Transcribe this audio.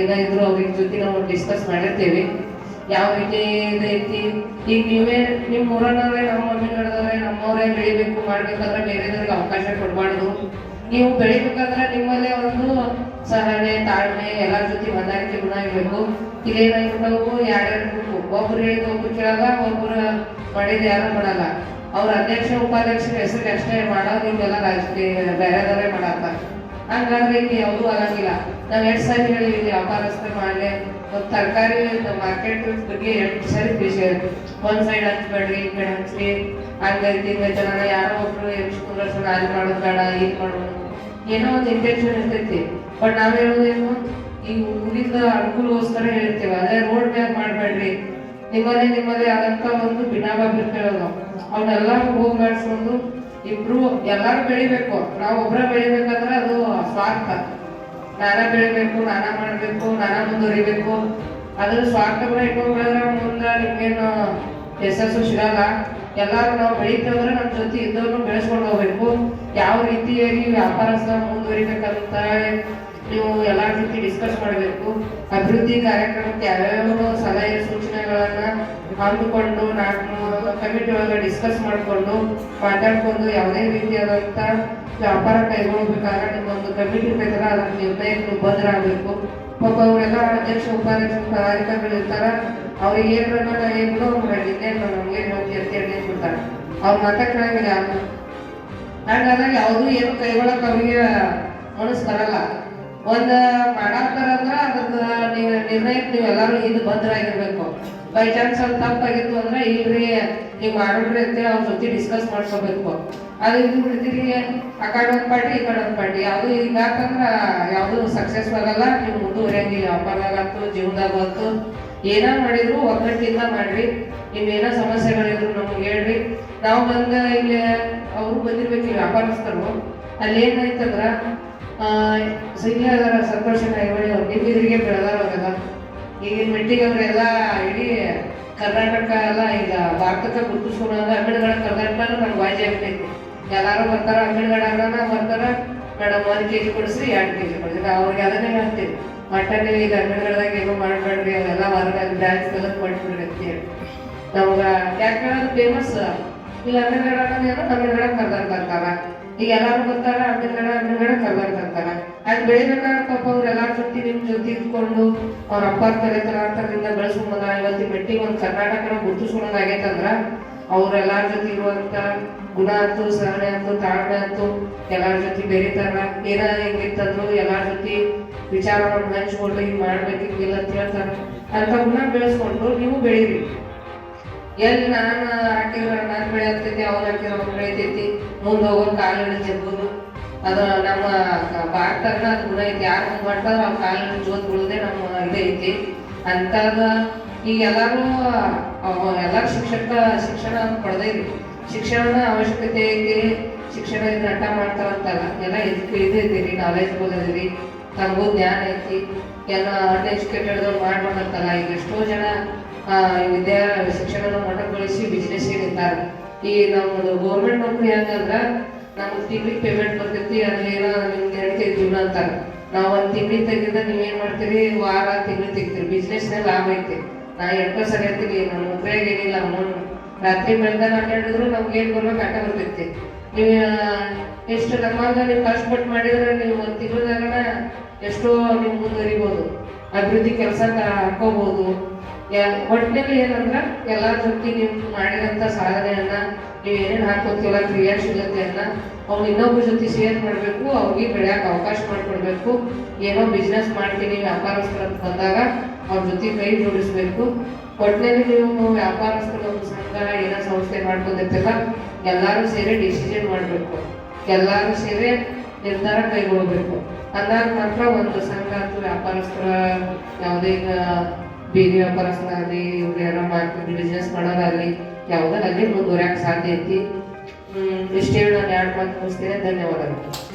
ಏನಾದ್ರು ಅವ್ರ ಜೊತೆ ನಾವು ಡಿಸ್ಕಸ್ ಮಾಡಿರ್ತೀವಿ. ಯಾವ ರೀತಿ ಇದೈತಿ ಈಗ ನೀವೇ ನಿಮ್ಮ ಊರನ್ನವ್ರೆ ನಮ್ಮ ಮಮ್ಮಿಗಳದವ್ರೆ ನಮ್ಮವರೇ ಬೆಳಿಬೇಕು, ಮಾಡ್ಬೇಕಾದ್ರೆ ಬೇರೆದವ್ರಿಗೆ ಅವಕಾಶ ಕೊಡಬಾರ್ದು. ನೀವು ಬೆಳಿಬೇಕಾದ್ರೆ ನಿಮ್ಮಲ್ಲೇ ಒಂದು ಸಹನೆ, ತಾಳ್ಮೆ ಎಲ್ಲರ ಜೊತೆ ಹೊಂದಾಣಿಕೆ ಗುಣ ಇರಬೇಕು. ನಾವು ಯಾರ್ಯಾರು ಒಬ್ರು ಹೇಳಿದ ಒಬ್ರು ಕೇಳಲ್ಲ ಮಾಡಿದ ಯಾರು ಮಾಡಲ್ಲ. ಅವ್ರ ಅಧ್ಯಕ್ಷ, ಉಪಾಧ್ಯಕ್ಷರ ಹೆಸರಿಗೆ ಅಷ್ಟೇ ಮಾಡೋದು ಇವೆಲ್ಲ ರಾಜಕೀಯ ಬೇರೆದವರೇ ಮಾಡತ್ತ ಹಂಗಾದ್ರೆ ಇಲ್ಲಿ ಯಾವುದೂ ಆಗಂಗಿಲ್ಲ. ನಾವ್ ಎರಡು ಸಾರಿ ಹೇಳಿವಿ ವ್ಯಾಪಾರಸ್ಥೆ ಮಾಡಿದೆ, ಒಂದು ತರಕಾರಿ ಮಾರ್ಕೆಟ್ ಬಗ್ಗೆ ಎರಡು ಸಾರಿ ವಿಷಯ ಒಂದ್ ಸೈಡ್ ಹಚ್ಬೇಡ್ರಿ ಈ ಕಡೆ ಹಚ್ರಿ. ಹಂಗೈತಿ ನಾನು ಯಾರೋ ಒಬ್ರು ಸಲ ಅಲ್ಲಿ ಮಾಡೋದು ಬೇಡ ಇದು ಮಾಡೋದು. ಏನೋ ಒಂದು ಇಂಟೆನ್ಷನ್ ಇರ್ತೈತಿ. ಬಟ್ ನಾವು ಹೇಳೋದೇನು, ಈ ಊರಿಂದ ಅನುಕೂಲಗೋಸ್ಕರ ಹೇಳ್ತೀವಿ. ಅದೇ ರೋಡ್ ಮ್ಯಾಪ್ ಮಾಡಬೇಡ್ರಿ. ನಿಮ್ಮಲ್ಲಿ ನಿಮ್ಮಲ್ಲಿ ಆದಂತ ಒಂದು ಭಿನ್ನಾಭಿಪ್ರಾಯಗಳು ಅವನ್ನೆಲ್ಲ ಹೋಗ್ಲಾಡ್ಸ್ಕೊಂಡು ಇಬ್ರು ಎಲ್ಲರೂ ಬೆಳಿಬೇಕು. ನಾವು ಒಬ್ರ ಬೆಳಿಬೇಕಂದ್ರೆ ಅದು ಸ್ವಾರ್ಥ. ನಾನ ಬೆಳಿಬೇಕು, ನಾನ ಮಾಡಬೇಕು, ನಾನ ಮುಂದುವರಿಬೇಕು. ಅದ್ರ ಸ್ವಾರ್ಥಗಳ ಇಟ್ಕೊಂಡ್ರೆ ಮುಂದೆ ನಿಮ್ಗೇನು ಯಶಸ್ಸು ಸಿಗಲ್ಲ. ಎಲ್ಲರೂ ನಾವು ಬೆಳಿತೇವಂದ್ರೆ ನಮ್ಮ ಜೊತೆ ಇದ್ದವ್ರನ್ನು ಬೆಳೆಸ್ಕೊಂಡು ಹೋಗ್ಬೇಕು. ಯಾವ ರೀತಿಯಾಗಿ ವ್ಯಾಪಾರಸ್ಥ ಮುಂದುವರಿಬೇಕಂತ ನೀವು ಎಲ್ಲಾರ ಜೊತೆ ಡಿಸ್ಕಸ್ ಮಾಡಬೇಕು. ಅಭಿವೃದ್ಧಿ ಕಾರ್ಯಕ್ರಮಕ್ಕೆ ಯಾವ್ಯಾವ ಸಲಹೆ ಸೂಚನೆಗಳನ್ನ ಹಮ್ಮಿಕೊಂಡು ನಾನು ಕಮಿಟಿ ಒಳಗೆ ಡಿಸ್ಕಸ್ ಮಾಡಿಕೊಂಡು ಮಾತಾಡ್ಕೊಂಡು ಯಾವುದೇ ರೀತಿಯಾದಂಥ ವ್ಯಾಪಾರ ಕೈಗೊಳ್ಳಬೇಕಾದ್ರೆ ನಿಮ್ಮೊಂದು ಕಮಿಟಿ ಬೇಕಲ್ಲ ಅದರ ನಿರ್ಣಯಕ್ಕೆ ಬದ್ಧರಾಗಬೇಕು. ಪಾಪ ಅವರೆಲ್ಲ ಅಧ್ಯಕ್ಷ, ಉಪಾಧ್ಯಕ್ಷ ಪದಾಧಿಕಾರಿಗಳು ಇರ್ತಾರ ಅವ್ರಿಗೆ ಏನ್ರ ಏನು ಇನ್ನೇನು ನಮ್ಗೆ ಹೋಗಿ ಅಂತ ಹೇಳಿ ಬಿಡ್ತಾರೆ ಅವ್ರು ಮಾತಾಡ್ಕೊಳಂಗಿಲ್ಲ ಯಾರು? ಹಂಗಾದಾಗ ಯಾವುದು ಏನು ಕೈಗೊಳ್ಳಕ್ಕೆ ಅವ್ರಿಗೆ ಮನಸ್ಸು ಬರಲ್ಲ. ಒಂದ್ ಮಾಡಾಕ್ತಾರಂದ್ರೆ ಅದ್ರದ್ದು ನೀವು ನಿರ್ಣಯಕ್ಕೆ ನೀವು ಎಲ್ಲಾರು ಇದು ಭದ್ರಾಗಿರ್ಬೇಕು ಬೈ ಚಾನ್ಸ್ ಅವ್ರು ತಪ್ಪಾಗಿತ್ತು ಅಂದ್ರೆ ಇಲ್ರಿ, ನೀವು ಮಾಡ್ಬಿಡ್ರಿ ಅಂತೇಳಿ ಅವ್ರ ಜೊತೆ ಡಿಸ್ಕಸ್ ಮಾಡ್ಕೋಬೇಕು. ಅದು ಇದು ಬಿಡ್ತೀರಿ, ಆ ಕಡೆ ಒಂದು ಪಾರ್ಟಿ, ಈ ಕಡೆ ಒಂದು ಪಾರ್ಟಿ. ಯಾವುದು ಹಿಂಗಾಕಂದ್ರ ಯಾವುದು ಸಕ್ಸಸ್ ಆಗಲ್ಲ, ನೀವು ಮುಂದುವರಿಯಂಗಿಲ್ಲ. ಜೀವನದಾಗ ಜೀವನದಾಗಂತೂ ಏನ ಮಾಡಿದ್ರು ಒಗ್ಗಟ್ಟಿಂದ ಮಾಡ್ರಿ. ಏನೋ ಸಮಸ್ಯೆಗಳಿದ್ರು ನಮ್ಗೆ ಹೇಳ್ರಿ. ನಾವು ಬಂದ ಇಲ್ಲಿ, ಅವ್ರು ಬಂದಿರ್ಬೇಕು ವ್ಯಾಪಾರಸ್ಥರು. ಅಲ್ಲಿ ಏನಾಯ್ತಂದ್ರ ಅದಾರ ಸಂತೋಷ ಅವ್ರು ನಿಮ್ಮಿದ್ರಿಗೆ ಬೆಳೆದಾರ ಅವೆಲ್ಲ ಈಗಿನ ಮೆಟ್ಟಿಗೆ ಅವರೆಲ್ಲ ಇಡೀ ಕರ್ನಾಟಕ ಎಲ್ಲ ಈಗ ಭಾರತಕ್ಕೆ ಗುರುತಿಸ್ಕೊಂಡು ಅಂಬೇಡ್ಕರ್ ಕರ್ನಾಟಕ ನಮ್ಗೆ ವಾಜಿ ಆಗ್ತೈತಿ. ಎಲ್ಲರೂ ಬರ್ತಾರ ಅಂಗಡಿಗಳ ಬರ್ತಾರ, ಮೇಡಮ್ ಕೆ ಜಿ ಕೊಡಿಸ್ರಿ ಎರಡು ಕೆಜಿ ಕೊಡಿಸ್ರಿ ಅವ್ರಿಗೆ ಅದನ್ನೇ ಹೇಳ್ತೀವಿ. ಮಟನ್ ಈಗ ಅಂಬೇಡ್ಕರ್ದಾಗ ಏನೋ ಮಾಡಬೇಡ್ರಿ ಅವೆಲ್ಲ ಹೊರಗೆ ಡ್ಯಾನ್ಸ್ ಎಲ್ಲ ಕೊಟ್ಬಿಡ್ರಿ ಅಂತ ಹೇಳಿ. ನಮ್ಗೆ ಯಾಕೆ ಅದು ಫೇಮಸ್ ಈಗ ಅಂಗಡಿಗಳ ಅಂದ್ರೆ ಅಂಗಡಿಗಳ ಕರ್ದಾರ್ ಬರ್ತಾರ. ಈಗ ಎಲ್ಲಾರು ಬರ್ತಾರ ಅಂಗಡಿಗಳ ಅಂಗಡಿಗಳ ಕರ್ದಾರ್ ಬರ್ತಾರ. ಅದ್ ಬೆಳಿಬೇಕಾದ್ರೆ ಪಾಪ ಅವ್ರ ಎಲ್ಲಾರ ಜೊತೆ ನಿಮ್ ಜೊತೆ ಇದ್ಕೊಂಡು ಅವ್ರ ಅಪ್ಪ ಕಲಿತಾರ ಅಂತರಿಂದ ಬೆಳೆಸ್ಕೊಂಡ್ ಬಂದ ಇವತ್ತಿನ ಮೆಟ್ಟಿಗೆ ಒಂದ್ ಕರ್ನಾಟಕನ ಗುರುತಿಸ್ಕೊಂಡ್ ಆಗೈತಂದ್ರ ಅವ್ರೆಲ್ಲಾರ ಜೊತೆ ಇರುವಂತ ಗುಣ ಆಯ್ತು ಸಹನೆ ಆಯ್ತು ತಾಳ್ಮೆ ಆಯ್ತು ಎಲ್ಲಾರ ಜೊತೆ ಬೆರೀತಾರ. ಏನ ಹೆಂಗಿತ್ತಂದ್ರು ಎಲ್ಲಾರ ಜೊತೆ ವಿಚಾರವನ್ನು ಹಂಚ್ಕೊಂಡು ಹಿಂಗ್ ಮಾಡ್ಬೇಕು ಹಿಂಗಿಲ್ಲ ಅಂತ ಹೇಳ್ತಾರ. ಅಂತ ಗುಣ ಬೆಳೆಸ್ಕೊಂಡು ನೀವು ಬೆಳೀರಿ. ಎಲ್ಲಿ ನಾನು ಹಾಕಿದ್ರ ನಾನು ಬೆಳೆಯತೈತಿ ಅವ್ರು ಹಾಕಿರೋ ಅವ್ರು ಬೆಳಿತೈತಿ ಮುಂದೆ ಹೋಗೋ ಕಾಲಿನ ಜಗ್ಗುದು ಅದು ನಮ್ಮ ಭಾರತನ ಅದು ಗುಣ ಐತಿ. ಯಾರು ಮುಂದೆ ಮಾಡ್ತಾರೋ ಅವ್ರ ಕಾಲಿನ ಜೋತ್ ಬೀಳದೆ ನಮ್ಮ ಇದೈತಿ ಅಂತದ ಈಗ ಎಲ್ಲರೂ ಎಲ್ಲಾರು ಶಿಕ್ಷಕ ಶಿಕ್ಷಣ ಪಡೆದೈತಿ ಶಿಕ್ಷಣದ ಅವಶ್ಯಕತೆ ಐತಿ. ಶಿಕ್ಷಣ ನಟ ಮಾಡ್ತಾರಂತಲ್ಲ, ಎಲ್ಲ ಎಜುಕೆ ಇದು ಐತಿ ನಾಲೆಜ್ ಬೋದೈತಿ ತಮಗೂ ಜ್ಞಾನ ಐತಿ. ಎಲ್ಲ ಅನ್ಎಜುಕೇಟೆಡ್ ಮಾಡ್ಬಾರ್ದಂತಲ್ಲ ಈಗ ಎಷ್ಟೋ ಜನ ವಿದ್ಯಾ ಶಿಕ್ಷಣನ ಮೊಟಕುಗೊಳಿಸಿ ಬಿಸ್ನೆಸ್ ನಿಂತಾರ ಈ ನಮ್ಮದು ಗೌರ್ಮೆಂಟ್ ನೌಕರಿ ಹೆಂಗಂದ್ರ ನಮ್ಗೆ ತಿಂಗ್ಳಿಗೆ ಪೇಮೆಂಟ್ ಬರ್ತೈತಿ ಅದೇನೋ ನಿಮ್ಗೆ ಹೇಳ್ತೀವಿ ಜೀವನ ಅಂತಾರ. ನಾವು ಒಂದ್ ತಿಂಗ್ಳಿಗೆ ತೆಗೆದ ನೀವೇನು ಮಾಡ್ತೀರಿ? ವಾರ, ತಿಂಗಳು ತೆಗಿತೀರಿ. ಬಿಸ್ನೆಸ್ ಲಾಭ ಐತಿ. ನಾ ಎಡ್ಕೋ ಸರಿ ಹೇಳ್ತೀನಿ ನಮ್ಮ ನೌಕರಿಯಾಗ ಏನಿಲ್ಲ ಅಮೌಂಟ್ ರಾತ್ರಿ ಬೆಳ್ದಾಗ ಆಟಾಡಿದ್ರು ನಮ್ಗೆ ಏನು ಬರ್ಬೇಕು ಆಟ ಬರ್ತೈತಿ. ನೀವು ಎಷ್ಟು ನಮ್ಮಂಗ ನೀವು ಕಷ್ಟಪಟ್ಟು ಮಾಡಿದ್ರೆ ನೀವು ಒಂದು ತಿಂಗಳದಾಗ ಎಷ್ಟೋ ನೀವು ಮುಂದುವರಿಬೋದು. ಅಭಿವೃದ್ಧಿ ಕೆಲಸ ಹಾಕೋಬಹುದು ಒಟ್ಟಿನಲ್ಲಿ ಏನಂದ್ರೆ ಎಲ್ಲಾರ ಜೊತೆ ನೀವು ಮಾಡಿದಂತ ಸಾಧನೆಯನ್ನ ನೀವು ಏನೇನು ಹಾಕೋತಿಲ್ಲ ಕ್ರಿಯಾಶೀಲತೆಯನ್ನ ಅವ್ನು ಇನ್ನೊಬ್ಬರ ಜೊತೆ ಶೇರ್ ಮಾಡಬೇಕು, ಅವ್ರಿಗೆ ಬೆಳೆಯಕ್ಕೆ ಅವಕಾಶ ಮಾಡಿಕೊಡ್ಬೇಕು. ಏನೋ ಬಿಸ್ನೆಸ್ ಮಾಡ್ತೀನಿ ವ್ಯಾಪಾರಸ್ಥರ ಅಂತ ಬಂದಾಗ ಅವ್ರ ಜೊತೆ ಕೈ ಜೋಡಿಸ್ಬೇಕು. ಒಟ್ಟಿನಲ್ಲಿ ನೀವು ವ್ಯಾಪಾರಸ್ಥರ ಒಂದು ಸಂಘ, ಏನೋ ಸಂಸ್ಥೆ ಮಾಡ್ಕೊಂಡಿರ್ತಲ್ಲ ಎಲ್ಲರೂ ಸೇರಿ ಡಿಸಿಷನ್ ಮಾಡಬೇಕು. ಎಲ್ಲರೂ ಸೇರಿ ನಿರ್ಧಾರ ಕೈಗೊಳ್ಬೇಕು. ಅಂದಾಗ ಮಾತ್ರ ಒಂದು ಸಂಘ ಅಥವಾ ವ್ಯಾಪಾರಸ್ಥರ ಯಾವುದೇ ಈಗ ಬೀದಿ ವ್ಯಾಪಾರಸ್ಥರಾಗಲಿ ಇವ್ರು ಯಾರೋ ಮಾಡ್ಕೊಂಡು ಬಿಸ್ನೆಸ್ ಮಾಡೋದಾಗಲಿ ಯಾವುದಾರಲ್ಲಿ ಮುಂದುವರಿಯಕ್ಕೆ ಸಾಧ್ಯ ಐತಿ. ಇಷ್ಟೇ ನಾನು ಎರಡು ಮಾತು ಮುಗಿಸ್ತೇನೆ. ಧನ್ಯವಾದಗಳು.